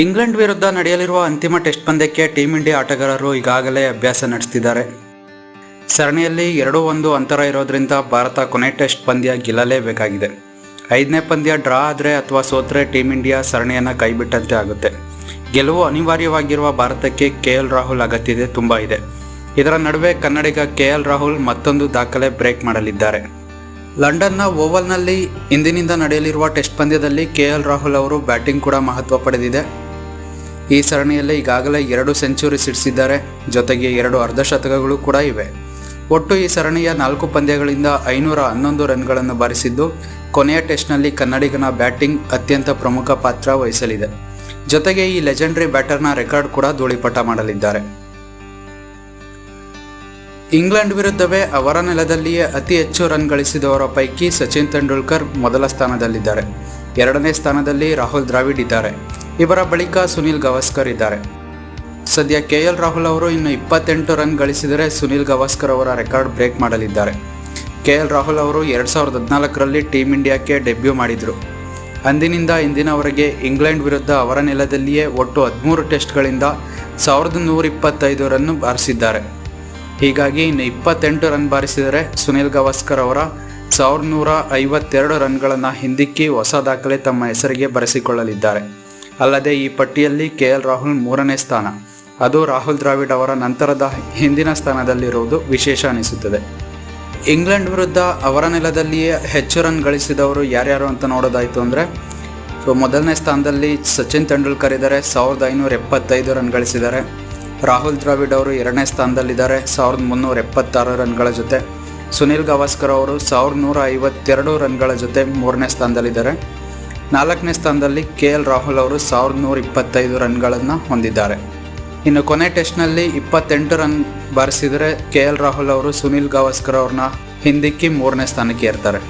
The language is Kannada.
ಇಂಗ್ಲೆಂಡ್ ವಿರುದ್ಧ ನಡೆಯಲಿರುವ ಅಂತಿಮ ಟೆಸ್ಟ್ ಪಂದ್ಯಕ್ಕೆ ಟೀಂ ಇಂಡಿಯಾ ಆಟಗಾರರು ಈಗಾಗಲೇ ಅಭ್ಯಾಸ ನಡೆಸ್ತಿದ್ದಾರೆ. ಸರಣಿಯಲ್ಲಿ ಎರಡು ಒಂದು ಅಂತರ ಇರೋದ್ರಿಂದ ಭಾರತ ಕೊನೆ ಟೆಸ್ಟ್ ಪಂದ್ಯ ಗೆಲ್ಲಲೇಬೇಕಾಗಿದೆ. ಐದನೇ ಪಂದ್ಯ ಡ್ರಾ ಆದರೆ ಅಥವಾ ಸೋತ್ರೆ ಟೀಂ ಇಂಡಿಯಾ ಸರಣಿಯನ್ನು ಕೈಬಿಟ್ಟಂತೆ ಆಗುತ್ತೆ. ಗೆಲುವು ಅನಿವಾರ್ಯವಾಗಿರುವ ಭಾರತಕ್ಕೆ ಕೆ ಎಲ್ ರಾಹುಲ್ ಅಗತ್ಯತೆ ತುಂಬ ಇದೆ. ಇದರ ನಡುವೆ ಕನ್ನಡಿಗ ಕೆ ಎಲ್ ರಾಹುಲ್ ಮತ್ತೊಂದು ದಾಖಲೆ ಬ್ರೇಕ್ ಮಾಡಲಿದ್ದಾರೆ. ಲಂಡನ್ನ ಓವಲ್ನಲ್ಲಿ ಇಂದಿನಿಂದ ನಡೆಯಲಿರುವ ಟೆಸ್ಟ್ ಪಂದ್ಯದಲ್ಲಿ ಕೆ ಎಲ್ ರಾಹುಲ್ ಅವರು ಬ್ಯಾಟಿಂಗ್ ಕೂಡ ಮಹತ್ವ ಪಡೆದಿದೆ. ಈ ಸರಣಿಯಲ್ಲಿ ಈಗಾಗಲೇ ಎರಡು ಸೆಂಚುರಿ ಸಿಡಿಸಿದ್ದಾರೆ. ಜೊತೆಗೆ ಎರಡು ಅರ್ಧಶತಕಗಳು ಕೂಡ ಇವೆ. ಒಟ್ಟು ಈ ಸರಣಿಯ ನಾಲ್ಕು ಪಂದ್ಯಗಳಿಂದ ಐನೂರ ಹನ್ನೊಂದು ರನ್ಗಳನ್ನು ಬಾರಿಸಿದ್ದು, ಕೊನೆಯ ಟೆಸ್ಟ್ನಲ್ಲಿ ಕನ್ನಡಿಗನ ಬ್ಯಾಟಿಂಗ್ ಅತ್ಯಂತ ಪ್ರಮುಖ ಪಾತ್ರ ವಹಿಸಲಿದೆ. ಜೊತೆಗೆ ಈ ಲೆಜೆಂಡರಿ ಬ್ಯಾಟರ್ನ ರೆಕಾರ್ಡ್ ಕೂಡ ಧೂಳಿಪಟ ಮಾಡಲಿದ್ದಾರೆ. ಇಂಗ್ಲೆಂಡ್ ವಿರುದ್ಧವೇ ಅವರ ನೆಲದಲ್ಲಿಯೇ ಅತಿ ಹೆಚ್ಚು ರನ್ ಗಳಿಸಿದವರ ಪೈಕಿ ಸಚಿನ್ ತೆಂಡೂಲ್ಕರ್ ಮೊದಲ ಸ್ಥಾನದಲ್ಲಿದ್ದಾರೆ. ಎರಡನೇ ಸ್ಥಾನದಲ್ಲಿ ರಾಹುಲ್ ದ್ರಾವಿಡ್ ಇದ್ದಾರೆ. ಇವರ ಬಳಿಕ ಸುನಿಲ್ ಗವಾಸ್ಕರ್ ಇದ್ದಾರೆ. ಸದ್ಯ ಕೆ ಎಲ್ ರಾಹುಲ್ ಅವರು ಇನ್ನು ಇಪ್ಪತ್ತೆಂಟು ರನ್ ಗಳಿಸಿದರೆ ಸುನಿಲ್ ಗವಾಸ್ಕರ್ ಅವರ ರೆಕಾರ್ಡ್ ಬ್ರೇಕ್ ಮಾಡಲಿದ್ದಾರೆ. ಕೆ ಎಲ್ ರಾಹುಲ್ ಅವರು ಎರಡು ಸಾವಿರದ ಹದಿನಾಲ್ಕರಲ್ಲಿ ಟೀಮ್ ಇಂಡಿಯಾಕ್ಕೆ ಡೆಬ್ಯೂ ಮಾಡಿದರು. ಅಂದಿನಿಂದ ಇಂದಿನವರೆಗೆ ಇಂಗ್ಲೆಂಡ್ ವಿರುದ್ಧ ಅವರ ನೆಲದಲ್ಲಿಯೇ ಒಟ್ಟು ಹದಿಮೂರು ಟೆಸ್ಟ್ಗಳಿಂದ ಸಾವಿರದ ನೂರ ಇಪ್ಪತ್ತೈದು ರನ್ ಬಾರಿಸಿದ್ದಾರೆ. ಹೀಗಾಗಿ ಇನ್ನು ಇಪ್ಪತ್ತೆಂಟು ರನ್ ಬಾರಿಸಿದರೆ ಸುನಿಲ್ ಗವಾಸ್ಕರ್ ಅವರ ಸಾವಿರದ ನೂರ ಐವತ್ತೆರಡು ರನ್ಗಳನ್ನು ಹಿಂದಿಕ್ಕಿ ಹೊಸ ದಾಖಲೆ ತಮ್ಮ ಹೆಸರಿಗೆ ಬರೆಸಿಕೊಳ್ಳಲಿದ್ದಾರೆ. ಅಲ್ಲದೆ ಈ ಪಟ್ಟಿಯಲ್ಲಿ ಕೆ ಎಲ್ ರಾಹುಲ್ ಮೂರನೇ ಸ್ಥಾನ. ಅದು ರಾಹುಲ್ ದ್ರಾವಿಡ್ ಅವರ ನಂತರದ ಹಿಂದಿನ ಸ್ಥಾನದಲ್ಲಿರುವುದು ವಿಶೇಷ ಅನಿಸುತ್ತದೆ. ಇಂಗ್ಲೆಂಡ್ ವಿರುದ್ಧ ಅವರ ನೆಲದಲ್ಲಿಯೇ ಹೆಚ್ಚು ರನ್ ಗಳಿಸಿದವರು ಯಾರ್ಯಾರು ಅಂತ ನೋಡೋದಾಯಿತು ಅಂದರೆ, ಸೊ ಮೊದಲನೇ ಸ್ಥಾನದಲ್ಲಿ ಸಚಿನ್ ತೆಂಡೂಲ್ಕರ್ ಇದ್ದಾರೆ, ಸಾವಿರದ ಐನೂರ ಎಪ್ಪತ್ತೈದು ರನ್ ಗಳಿಸಿದ್ದಾರೆ. ರಾಹುಲ್ ದ್ರಾವಿಡ್ ಅವರು ಎರಡನೇ ಸ್ಥಾನದಲ್ಲಿದ್ದಾರೆ, ಸಾವಿರದ ಮುನ್ನೂರ ಎಪ್ಪತ್ತಾರು ರನ್ಗಳ ಜೊತೆ. ಸುನಿಲ್ ಗವಾಸ್ಕರ್ ಅವರು ಸಾವಿರದ ನೂರ ಐವತ್ತೆರಡು ರನ್ಗಳ ಜೊತೆ ಮೂರನೇ ಸ್ಥಾನದಲ್ಲಿದ್ದಾರೆ. ನಾಲ್ಕನೇ ಸ್ಥಾನದಲ್ಲಿ ಕೆ ಎಲ್ ರಾಹುಲ್ ಅವರು ಸಾವಿರದ ನೂರ ಇಪ್ಪತ್ತೈದು ರನ್ಗಳನ್ನು ಹೊಂದಿದ್ದಾರೆ. ಇನ್ನು ಕೊನೆ ಟೆಸ್ಟ್ನಲ್ಲಿ ಇಪ್ಪತ್ತೆಂಟು ರನ್ ಬಾರಿಸಿದರೆ ಕೆ ಎಲ್ ರಾಹುಲ್ ಅವರು ಸುನಿಲ್ ಗವಾಸ್ಕರ್ ಅವ್ರನ್ನ ಹಿಂದಿಕ್ಕಿ ಮೂರನೇ ಸ್ಥಾನಕ್ಕೆ ಏರ್ತಾರೆ.